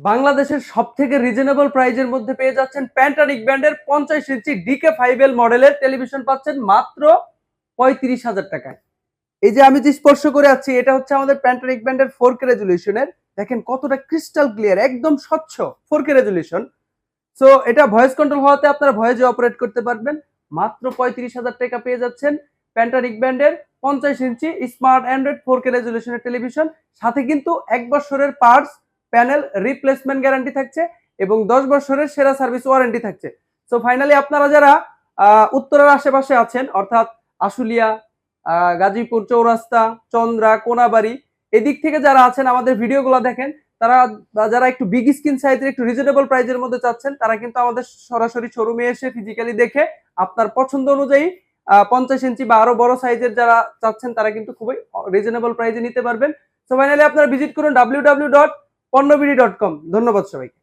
বাংলাদেশের সব থেকে রিজনেবল প্রাইজের মধ্যে পেয়ে যাচ্ছেন প্যান্টানিক ব্র্যান্ডের পঞ্চাশ ইঞ্চি ডিকে ফাইভ এল মডেলের টেলিভিশন পাচ্ছেন মাত্র পঁয়ত্রিশ হাজার টাকায়। এই যে আমি যে স্পর্শ করে আছি, এটা হচ্ছে আমাদের প্যান্টানিক ব্র্যান্ডের ফোর কে রেজুলেশনের দেখেন কতটা ক্রিস্টাল ক্লিয়ার একদম স্বচ্ছ ফোর কে রেজুলেশন সো এটা ভয়েস কন্ট্রোল হওয়াতে আপনারা ভয়েসে অপারেট করতে পারবেন। মাত্র পঁয়ত্রিশ হাজার টাকা পেয়ে যাচ্ছেন প্যান্টানিক ব্র্যান্ডের পঞ্চাশ inch smart Android four K রেজুলেশনের television সাথে কিন্তু এক বছরের পার্টস প্যানেল রিপ্লেসমেন্ট গ্যারান্টি থাকছে এবং দশ বছরের সেরা সার্ভিস ওয়ারেন্টি থাকছে। সো ফাইনালি আপনারা যারা উত্তরের আশেপাশে আছেন, অর্থাৎ আশুলিয়া গাজীপুর, চৌরাস্তা, চন্দ্রা, কোনাবাড়ি, এদিক থেকে যারা আছেন আমাদের ভিডিওগুলো দেখেন, তারা যারা একটু বিগ স্ক্রিন সাইজের একটু রিজনেবল প্রাইজের মধ্যে চাচ্ছেন, তারা কিন্তু আমাদের সরাসরি শোরুমে এসে ফিজিক্যালি দেখে আপনার পছন্দ অনুযায়ী পঞ্চাশ ইঞ্চি বা আরও বড় সাইজের যারা চাচ্ছেন, তারা কিন্তু খুবই রিজনেবল প্রাইজে নিতে পারবেন। সো ফাইনালি আপনারা ভিজিট করুন ডাব্লিউ ডাব্লিউ ডট পণ্যবিডি ডট কম ধন্যবাদ সবাইকে।